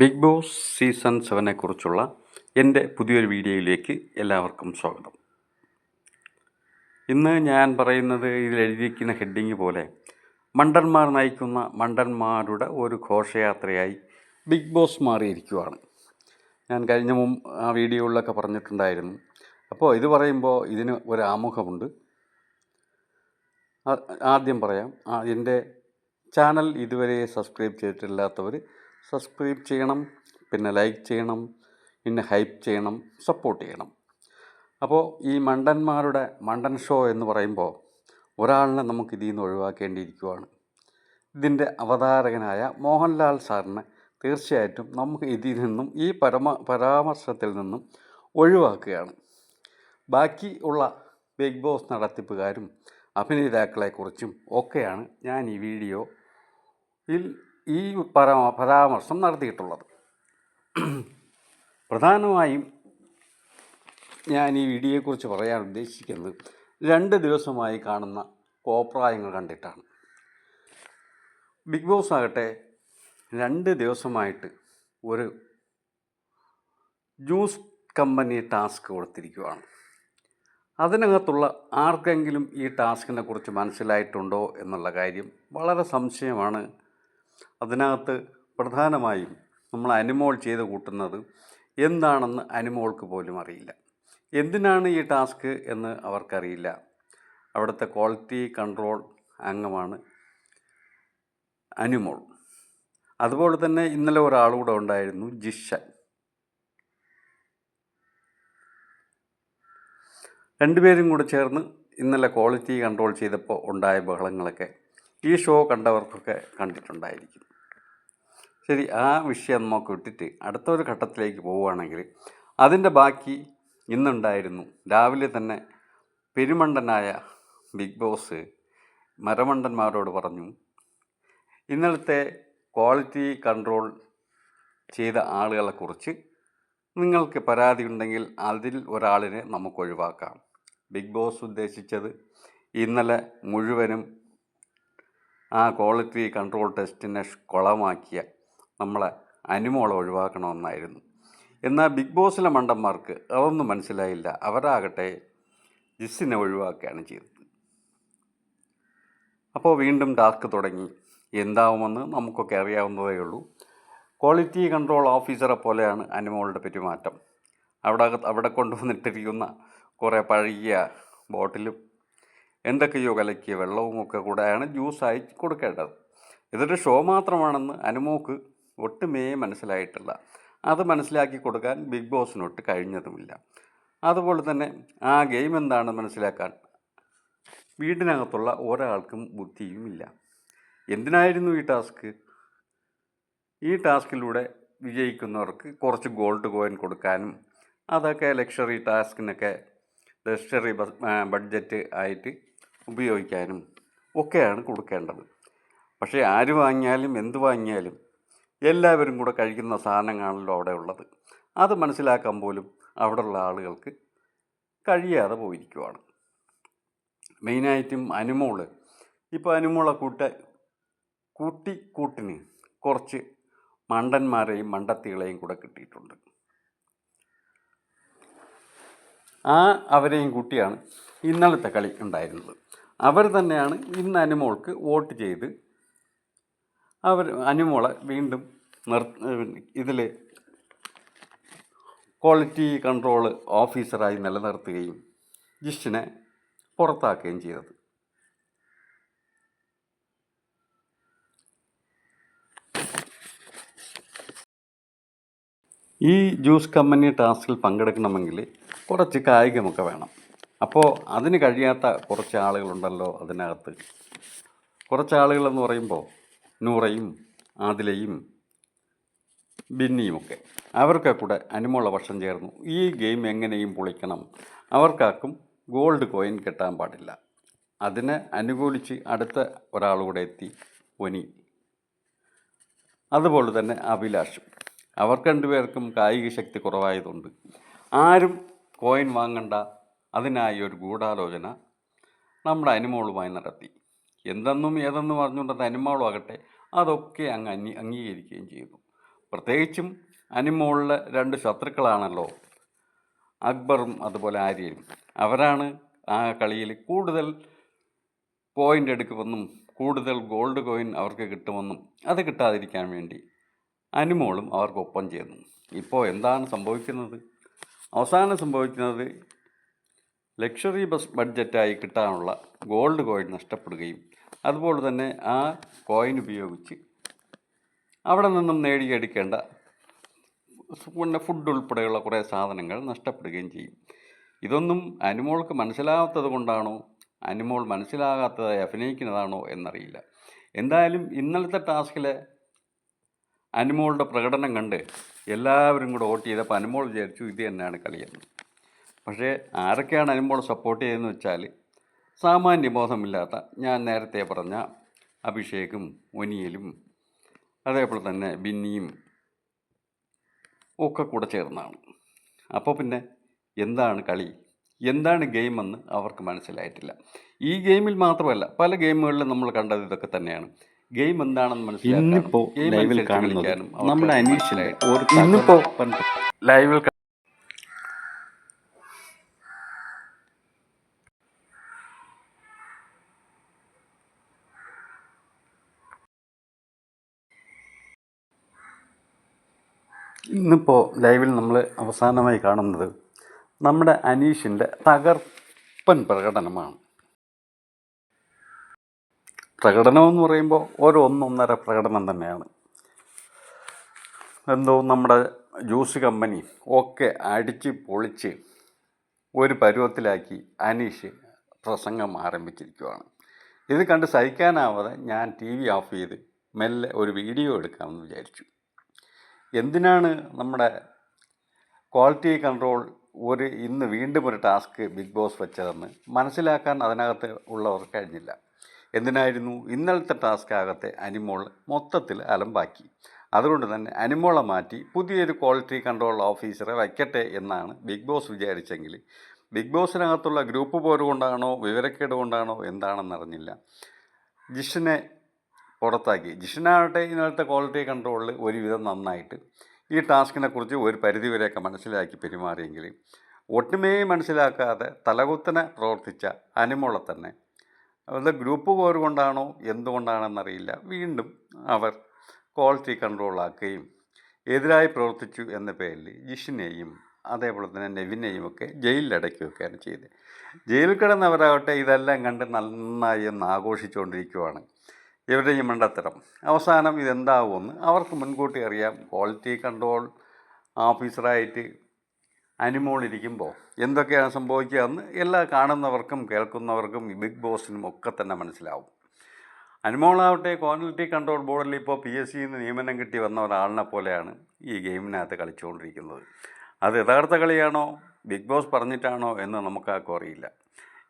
Big boss season സെവനെ കുറിച്ചുള്ള എന്റെ പുതിയൊരു വീഡിയോയിലേക്ക് എല്ലാവർക്കും സ്വാഗതം. ഇന്ന് ഞാൻ പറയുന്നത് ഇതിൽ എഴുതിയിരിക്കുന്ന ഹെഡിങ് പോലെ മണ്ടന്മാർ നയിക്കുന്ന മണ്ടന്മാരുടെ ഒരു ഘോഷയാത്രയായി ബിഗ് ബോസ് മാറിയിരിക്കുവാണ്. ഞാൻ കഴിഞ്ഞ മുമ്പ് ആ വീഡിയോകളിലൊക്കെ പറഞ്ഞിട്ടുണ്ടായിരുന്നു. അപ്പോൾ ഇത് പറയുമ്പോൾ ഇതിന് ഒരു ആമുഖമുണ്ട്. ആദ്യം പറയാം എന്റെ ചാനൽ ഇതുവരെ സബ്സ്ക്രൈബ് ചെയ്തിട്ടില്ലാത്തവർ സബ്സ്ക്രൈബ് ചെയ്യണം പിന്നെ ലൈക്ക് ചെയ്യണം പിന്നെ ഹൈപ്പ് ചെയ്യണം സപ്പോർട്ട് ചെയ്യണം. അപ്പോൾ ഈ മണ്ടന്മാരുടെ മണ്ടൻ ഷോ എന്ന് പറയുമ്പോൾ ഒരാളിനെ നമുക്ക് ഇതിൽ നിന്ന് ഒഴിവാക്കേണ്ടിയിരിക്കുവാണ്. ഇതിന്റെ അവതാരകനായ മോഹൻലാൽ സാറിനെ തീർച്ചയായിട്ടും നമുക്ക് ഇതിൽ നിന്നും ഈ പരമ പരാമർശത്തിൽ നിന്നും ഒഴിവാക്കുകയാണ്. ബാക്കി ഉള്ള ബിഗ് ബോസ് നടത്തിപ്പുകാരും അഭിനേതാക്കളെക്കുറിച്ചും ഒക്കെയാണ് ഞാൻ ഈ വീഡിയോയിൽ ഈ പരാ പരാമർശം നടത്തിയിട്ടുള്ളത്. പ്രധാനമായും ഞാൻ ഈ വീഡിയോയെക്കുറിച്ച് പറയാൻ ഉദ്ദേശിക്കുന്നത് രണ്ട് ദിവസമായി കാണുന്ന കോപ്രായങ്ങൾ കണ്ടിട്ടാണ്. ബിഗ് ബോസ് ആകട്ടെ രണ്ട് ദിവസമായിട്ട് ഒരു ജ്യൂസ് കമ്പനി ടാസ്ക് കൊടുത്തിരിക്കുകയാണ് അതിനകത്തുള്ള ആർക്കെങ്കിലും ഈ ടാസ്കിനെ കുറിച്ച് മനസ്സിലായിട്ടുണ്ടോ എന്നുള്ള കാര്യം വളരെ സംശയമാണ്. അതിനകത്ത് പ്രധാനമായും നമ്മൾ അനിമോൾ ചെയ്ത് കൂട്ടുന്നത് എന്താണെന്ന് അനിമോൾക്ക് പോലും അറിയില്ല. എന്തിനാണ് ഈ ടാസ്ക് എന്ന് അവർക്കറിയില്ല. അവിടുത്തെ ക്വാളിറ്റി കൺട്രോൾ അംഗമാണ് അനിമോൾ. അതുപോലെ തന്നെ ഇന്നലെ ഒരാളുകൂടെ ഉണ്ടായിരുന്നു ജിഷൻ. രണ്ടുപേരും കൂടെ ചേർന്ന് ഇന്നലെ ക്വാളിറ്റി കൺട്രോൾ ചെയ്തപ്പോൾ ഉണ്ടായ ബഹളങ്ങളൊക്കെ ഈ ഷോ കണ്ടവർക്കൊക്കെ കണ്ടിട്ടുണ്ടായിരിക്കും. ശരി ആ വിഷയം നമുക്ക് വിട്ടിട്ട് അടുത്തൊരു ഘട്ടത്തിലേക്ക് പോവുകയാണെങ്കിൽ അതിന്റെ ബാക്കി ഇന്നുണ്ടായിരുന്നു. രാവിലെ തന്നെ പെരുമണ്ടനായ ബിഗ് ബോസ് മരമണ്ടന്മാരോട് പറഞ്ഞു ഇന്നലത്തെ ക്വാളിറ്റി കൺട്രോൾ ചെയ്ത ആളുകളെക്കുറിച്ച് നിങ്ങൾക്ക് പരാതി ഉണ്ടെങ്കിൽ അതിൽ ഒരാളിനെ നമുക്ക് ഒഴിവാക്കാം. ബിഗ് ബോസ് ഉദ്ദേശിച്ചത് ഇന്നലെ മുഴുവനും ആ ക്വാളിറ്റി കൺട്രോൾ ടെസ്റ്റിനെ കുളമാക്കിയ നമ്മളെ അനുമോള ഒഴിവാക്കണമെന്നായിരുന്നു. എന്നാൽ ബിഗ് ബോസിലെ മണ്ടന്മാർക്ക് അതൊന്നും മനസ്സിലായില്ല. അവരാകട്ടെ ജിസ്സിനെ ഒഴിവാക്കുകയാണ് ചെയ്തത്. അപ്പോൾ വീണ്ടും ടാസ്ക് തുടങ്ങി. എന്താവുമെന്ന് നമുക്കൊക്കെ അറിയാവുന്നതേ ഉള്ളൂ. ക്വാളിറ്റി കൺട്രോൾ ഓഫീസറെ പോലെയാണ് അനുമോളുടെ പെരുമാറ്റം. അവിടെ അവിടെ കൊണ്ടുവന്നിട്ടിരിക്കുന്ന കുറേ പഴകിയ ബോട്ടിലും എന്തൊക്കെയോ കലക്കിയ വെള്ളവും ഒക്കെ കൂടെയാണ് ജ്യൂസായി കൊടുക്കേണ്ടത്. ഇതൊരു ഷോ മാത്രമാണെന്ന് അനുമോക്ക് ഒട്ടുമേ മനസ്സിലായിട്ടില്ല. അത് മനസ്സിലാക്കി കൊടുക്കാൻ ബിഗ് ബോസിനൊട്ട് കഴിഞ്ഞതുമില്ല. അതുപോലെ തന്നെ ആ ഗെയിം എന്താണെന്ന് മനസ്സിലാക്കാൻ വീടിനകത്തുള്ള ഒരാൾക്കും ബുദ്ധിയുമില്ല. എന്തിനായിരുന്നു ഈ ടാസ്ക്? ഈ ടാസ്കിലൂടെ വിജയിക്കുന്നവർക്ക് കുറച്ച് ഗോൾഡ് കോയിൻ കൊടുക്കാനും അതൊക്കെ ലക്ഷറി ടാസ്കിനൊക്കെ ലക്ഷറി ബഡ്ജറ്റ് ആയിട്ട് ഉപയോഗിക്കാനും ഒക്കെയാണ് കൊടുക്കേണ്ടത്. പക്ഷേ ആര് വാങ്ങിയാലും എന്ത് വാങ്ങിയാലും എല്ലാവരും കൂടെ കഴിക്കുന്ന സാധനങ്ങളാണല്ലോ അവിടെ ഉള്ളത്. അത് മനസ്സിലാക്കാൻ പോലും അവിടെയുള്ള ആളുകൾക്ക് കഴിയാതെ പോയിരിക്കുവാണ്. മെയിനായിട്ടും അനുമോൾ. ഇപ്പോൾ അനുമോളെ കൂട്ട കൂട്ടി കൂട്ടിന് കുറച്ച് മണ്ടന്മാരെയും മണ്ടത്തികളെയും കൂടെ കിട്ടിയിട്ടുണ്ട്. ആ അവരെയും കൂട്ടിയാണ് ഇന്നലത്തെ കളി ഉണ്ടായിരുന്നത്. അവർ തന്നെയാണ് ഇന്ന് അനുമോൾക്ക് വോട്ട് ചെയ്ത് അവർ അനുമോളെ വീണ്ടും നിർ ഇതിൽ ക്വാളിറ്റി കൺട്രോൾ ഓഫീസറായി നിലനിർത്തുകയും ജിഷിനെ പുറത്താക്കുകയും ചെയ്തത്. ഈ ജ്യൂസ് കമ്പനി ടാസ്കിൽ പങ്കെടുക്കണമെങ്കിൽ കുറച്ച് കായികമൊക്കെ വേണം. അപ്പോൾ അതിന് കഴിയാത്ത കുറച്ച് ആളുകളുണ്ടല്ലോ അതിനകത്ത്. കുറച്ച് ആളുകളെന്ന് പറയുമ്പോൾ നൂറയും ആദിലയും ബിന്നിയുമൊക്കെ. അവർക്ക് കൂടെ അനുമുള്ള വർഷം ചേർന്നു. ഈ ഗെയിം എങ്ങനെയും പൊളിക്കണം. അവർക്കാർക്കും ഗോൾഡ് കോയിൻ കിട്ടാൻ പാടില്ല. അതിനെ അനുകൂലിച്ച് അടുത്ത ഒരാളുകൂടെ കൂടെ എത്തി ഒനി. അതുപോലെ തന്നെ അഭിലാഷും. അവർക്ക് രണ്ടുപേർക്കും കായിക ശക്തി കുറവായതുകൊണ്ട്. ആരും കോയിൻ വാങ്ങണ്ട അതിനായി ഒരു ഗൂഢാലോചന നമ്മുടെ അനിമോളുമായി നടത്തി. എന്തെന്നും ഏതെന്നും അറിഞ്ഞുകൊണ്ടത് അനിമോളും ആകട്ടെ അതൊക്കെ അങ്ങ് അംഗീ അംഗീകരിക്കുകയും ചെയ്തു. പ്രത്യേകിച്ചും അനിമോളിലെ രണ്ട് ശത്രുക്കളാണല്ലോ അക്ബറും അതുപോലെ ആര്യയും അവരാണ് ആ കളിയിൽ കൂടുതൽ പോയിന്റ് എടുക്കുമെന്നും കൂടുതൽ ഗോൾഡ് കോയിൻ അവർക്ക് കിട്ടുമെന്നും അത് കിട്ടാതിരിക്കാൻ വേണ്ടി അനുമോളും അവർക്കൊപ്പം ചേർന്നു. ഇപ്പോൾ എന്താണ് സംഭവിക്കുന്നത്? അവസാനം സംഭവിക്കുന്നത് ലക്ഷറി ബസ് ബഡ്ജറ്റായി കിട്ടാനുള്ള ഗോൾഡ് കോയിൻ നഷ്ടപ്പെടുകയും അതുപോലെ തന്നെ ആ കോയിൻ ഉപയോഗിച്ച് അവിടെ നിന്നും നേടിയെടുക്കേണ്ട പിന്നെ ഫുഡ് ഉൾപ്പെടെയുള്ള കുറേ സാധനങ്ങൾ നഷ്ടപ്പെടുകയും ചെയ്യും. ഇതൊന്നും അനുമോൾക്ക് മനസ്സിലാകാത്തത് കൊണ്ടാണോ? അനുമോൾ മനസ്സിലാകാത്തതായി അഭിനയിക്കുന്നതാണോ എന്നറിയില്ല. എന്തായാലും ഇന്നലത്തെ ടാസ്കിലെ അനുമോളുടെ പ്രകടനം കണ്ട് എല്ലാവരും കൂടെ വോട്ട് ചെയ്തപ്പോൾ അനുമോൾ വിചാരിച്ചു ഇത് തന്നെയാണ് കളിയെന്ന്. പക്ഷേ ആരൊക്കെയാണ് അനുമോൾ സപ്പോർട്ട് ചെയ്തതെന്ന് വെച്ചാൽ സാമാന്യ ബോധമില്ലാത്ത ഞാൻ നേരത്തെ പറഞ്ഞ അഭിഷേകും ഒനിയലും അതേപോലെ തന്നെ ബിന്നിയും ഒക്കെ കൂടെ ചേർന്നാണ്. അപ്പോൾ പിന്നെ എന്താണ് കളി? എന്താണ് ഗെയിമെന്ന് അവർക്ക് മനസ്സിലായിട്ടില്ല. ഈ ഗെയിമിൽ മാത്രമല്ല പല ഗെയിമുകളിലും നമ്മൾ കണ്ടത് ഇതൊക്കെ തന്നെയാണ്. ഗെയിം എന്താണെന്ന് മനസ്സിലായി മനസ്സിലാക്കാനും, ലൈവിൽ കാണുന്നത് നമ്മുടെ തകർപ്പൻ ലൈവിൽ ഇന്നിപ്പോൾ ലൈവിൽ നമ്മൾ അവസാനമായി കാണുന്നത് നമ്മുടെ അനീഷിന്റെ തകർപ്പൻ പ്രകടനമാണ്. പ്രകടനമെന്ന് പറയുമ്പോൾ ഓരോ ഒന്നൊന്നര പ്രകടനം തന്നെയാണ്. എന്തോ നമ്മുടെ ജ്യൂസ് കമ്പനി ഒക്കെ അടിച്ച് പൊളിച്ച് ഒരു പരുവത്തിലാക്കി അനീഷ് പ്രസംഗം ആരംഭിച്ചിരിക്കുകയാണ് ഇത് കണ്ട് സഹിക്കാനാവാതെ ഞാൻ ടി വി ഓഫ് ചെയ്ത് മെല്ലെ ഒരു വീഡിയോ എടുക്കാമെന്ന് വിചാരിച്ചു. എന്തിനാണ് നമ്മുടെ ക്വാളിറ്റി കൺട്രോൾ ഒരു ഇന്ന് വീണ്ടും ഒരു ടാസ്ക് ബിഗ് ബോസ് വെച്ചതെന്ന് മനസ്സിലാക്കാൻ അതിനകത്ത് ഉള്ളവർ കഴിഞ്ഞില്ല. എന്തിനായിരുന്നു? ഇന്നലത്തെ ടാസ്ക് ആകത്തെ അനിമോൾ മൊത്തത്തിൽ അലമ്പാക്കി. അതുകൊണ്ട് തന്നെ അനിമോളെ മാറ്റി പുതിയൊരു ക്വാളിറ്റി കൺട്രോൾ ഓഫീസറെ വയ്ക്കട്ടെ എന്നാണ് ബിഗ് ബോസ് വിചാരിച്ചെങ്കിൽ ബിഗ് ബോസിനകത്തുള്ള ഗ്രൂപ്പ് പോര് കൊണ്ടാണോ വിവരക്കേട് കൊണ്ടാണോ എന്താണെന്നറിഞ്ഞില്ല. ജിഷിനെ പുറത്താക്കി. ജിഷനാവട്ടെ ഇന്നലത്തെ ക്വാളിറ്റി കൺട്രോളിൽ ഒരുവിധം നന്നായിട്ട്. ഈ ടാസ്കിനെ കുറിച്ച് ഒരു പരിധിവരെയൊക്കെ മനസ്സിലാക്കി പെരുമാറിയെങ്കിൽ ഒട്ടുമേ മനസ്സിലാക്കാതെ തലകുത്തനെ പ്രവർത്തിച്ച അനുമോളെ തന്നെ അവരുടെ ഗ്രൂപ്പ് പോര് കൊണ്ടാണോ എന്തുകൊണ്ടാണെന്നറിയില്ല. വീണ്ടും അവർ ക്വാളിറ്റി കൺട്രോളാക്കുകയും എതിരായി പ്രവർത്തിച്ചു എന്ന പേരിൽ ജിഷിനെയും അതേപോലെ തന്നെ നെവിനെയും ഒക്കെ ജയിലിലടയ്ക്കുകയൊക്കെയാണ് ചെയ്തത്. ജയിലിൽ കിടന്നവരാകട്ടെ ഇതെല്ലാം കണ്ട് നന്നായി ഒന്ന് ആഘോഷിച്ചുകൊണ്ടിരിക്കുവാണ്. ഇവരുടെ ഈ മണ്ടത്തരം അവസാനം ഇതെന്താവുമെന്ന് അവർക്ക് മുൻകൂട്ടി അറിയാം. ക്വാളിറ്റി കൺട്രോൾ ഓഫീസറായിട്ട് അനിമോൾ ഇരിക്കുമ്പോൾ എന്തൊക്കെയാണ് സംഭവിക്കുക എന്ന് എല്ലാ കാണുന്നവർക്കും കേൾക്കുന്നവർക്കും ഈ ബിഗ് ബോസിനും ഒക്കെ തന്നെ മനസ്സിലാവും. അനുമോളാവട്ടെ ക്വാളിറ്റി കൺട്രോൾ ബോർഡിൽ ഇപ്പോൾ പി എസ് സിന്ന് നിയമനം കിട്ടി വന്ന ഒരാളിനെ പോലെയാണ് ഈ ഗെയിമിനകത്ത് കളിച്ചുകൊണ്ടിരിക്കുന്നത്. അത് യഥാർത്ഥ കളിയാണോ ബിഗ് ബോസ് പറഞ്ഞിട്ടാണോ എന്ന് നമുക്കാർക്കും അറിയില്ല.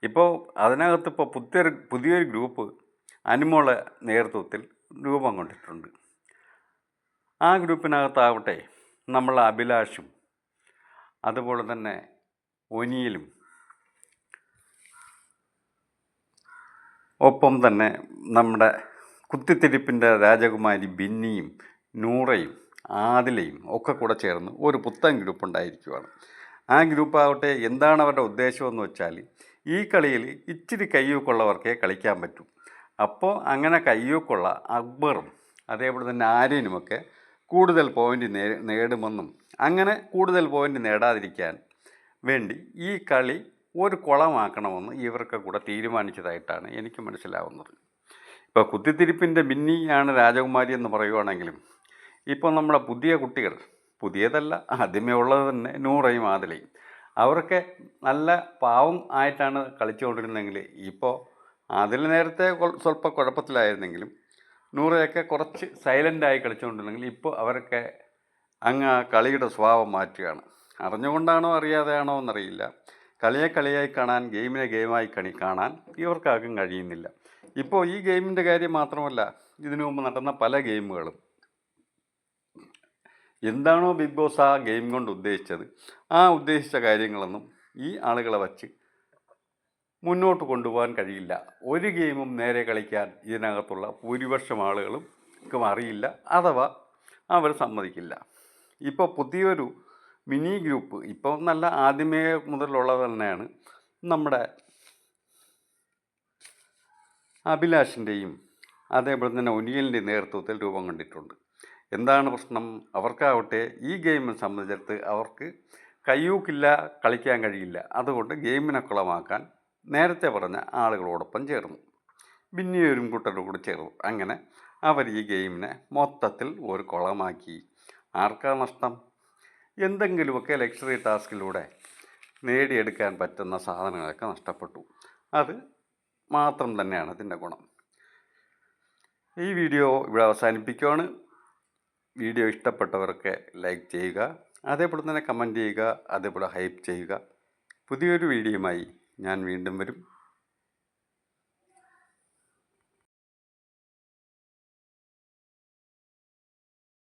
ഇപ്പോൾ അതിനകത്ത് ഇപ്പോൾ പുതിയൊരു പുതിയൊരു ഗ്രൂപ്പ് അനിമോളെ നേതൃത്വത്തിൽ രൂപം കൊണ്ടിട്ടുണ്ട്. ആ ഗ്രൂപ്പിനകത്താവട്ടെ നമ്മൾ അഭിലാഷും അതുപോലെ തന്നെ ഒനിയിലും ഒപ്പം തന്നെ നമ്മുടെ കുത്തിത്തിരിപ്പിന്റെ രാജകുമാരി ബിന്നിയും നൂറയും ആദിലയും ഒക്കെ കൂടെ ചേർന്ന് ഒരു പുത്തൻ ഗ്രൂപ്പ് ഉണ്ടായിരിക്കുവാണ് ആ ഗ്രൂപ്പാവട്ടെ എന്താണ് അവരുടെ ഉദ്ദേശമെന്ന് വെച്ചാൽ ഈ കളിയിൽ ഇച്ചിരി കയ്യൂക്കുള്ളവർക്കേ കളിക്കാൻ പറ്റൂ. അപ്പോൾ അങ്ങനെ കയ്യൂക്കുള്ള അക്ബറും അതേപോലെ തന്നെ ആര്യനുമൊക്കെ കൂടുതൽ പോയിന്റ് നേടുമെന്നും അങ്ങനെ കൂടുതൽ പോയിന്റ് നേടാതിരിക്കാൻ വേണ്ടി ഈ കളി ഒരു കുളമാക്കണമെന്ന് ഇവർക്ക് കൂടെ തീരുമാനിച്ചതായിട്ടാണ് എനിക്ക് മനസ്സിലാവുന്നത്. ഇപ്പോൾ കുത്തിത്തിരിപ്പിന്റെ ബിന്നിയാണ് രാജകുമാരി എന്ന് പറയുവാണെങ്കിലും ഇപ്പോൾ നമ്മുടെ പുതിയ കുട്ടികൾ പുതിയതല്ല ആദ്യമേ ഉള്ളത് തന്നെ നൂറയും ആദിലയും അവരൊക്കെ നല്ല പാവം ആയിട്ടാണ് കളിച്ചുകൊണ്ടിരുന്നെങ്കിൽ ഇപ്പോൾ അതിൽ നേരത്തെ സ്വല്പം കുഴപ്പത്തിലായിരുന്നെങ്കിലും നൂറയൊക്കെ കുറച്ച് സൈലന്റായി കളിച്ചുകൊണ്ടിരുന്നെങ്കിൽ ഇപ്പോൾ അവരൊക്കെ അങ്ങ് കളിയുടെ സ്വഭാവം മാറ്റുകയാണ്. അറിഞ്ഞുകൊണ്ടാണോ അറിയാതെയാണോ എന്നറിയില്ല. കളിയെ കളിയായി കാണാൻ ഗെയിമിനെ ഗെയിമായി കണി കാണാൻ ഇവർക്കാർക്കും കഴിയുന്നില്ല. ഇപ്പോൾ ഈ ഗെയിമിന്റെ കാര്യം മാത്രമല്ല ഇതിനു മുമ്പ് നടന്ന പല ഗെയിമുകളും. എന്താണോ ബിഗ് ബോസ് ആ ഗെയിം കൊണ്ട് ഉദ്ദേശിച്ചത് ആ ഉദ്ദേശിച്ച കാര്യങ്ങളൊന്നും ഈ ആളുകളെ വച്ച് മുന്നോട്ട് കൊണ്ടുപോകാൻ കഴിയില്ല. ഒരു ഗെയിമും നേരെ കളിക്കാൻ ഇതിനകത്തുള്ള ഭൂരിപക്ഷം ആളുകളും ക്കും അറിയില്ല അഥവാ അവർ സമ്മതിക്കില്ല. ഇപ്പോൾ പുതിയൊരു മിനി ഗ്രൂപ്പ് ഇപ്പോൾ നല്ല ആദ്യമേ മുതലുള്ളത് തന്നെയാണ് നമ്മുടെ അഭിലാഷിന്റെയും അതേപോലെ തന്നെ ഒനിയലിന്റെ നേതൃത്വത്തിൽ രൂപം കണ്ടിട്ടുണ്ട്. എന്താണ് പ്രശ്നം? അവർക്കാവട്ടെ ഈ ഗെയിമിനെ സംബന്ധിച്ചിടത്ത് അവർക്ക് കയ്യൂക്കില്ല കളിക്കാൻ കഴിയില്ല. അതുകൊണ്ട് ഗെയിമിനെ കുളമാക്കാൻ നേരത്തെ പറഞ്ഞ ആളുകളോടൊപ്പം ചേർന്നു. ബിന്നിയൊരും കൂട്ടരും കൂടി ചേർന്നു. അങ്ങനെ അവർ ഈ ഗെയിമിനെ മൊത്തത്തിൽ ഒരു കുളമാക്കി. ആർക്കാ നഷ്ടം? എന്തെങ്കിലുമൊക്കെ ലക്ഷറി ടാസ്കിലൂടെ നേടിയെടുക്കാൻ പറ്റുന്ന സാധനങ്ങളൊക്കെ നഷ്ടപ്പെട്ടു. അത് മാത്രം തന്നെയാണ് അതിന്റെ ഗുണം. ഈ വീഡിയോ ഇവിടെ അവസാനിപ്പിക്കുകയാണ്. വീഡിയോ ഇഷ്ടപ്പെട്ടവരൊക്കെ ലൈക്ക് ചെയ്യുക. അതേപോലെ തന്നെ കമന്റ് ചെയ്യുക. അതേപോലെ ഹൈപ്പ് ചെയ്യുക. പുതിയൊരു വീഡിയോയുമായി ഞാൻ വീണ്ടും വരും.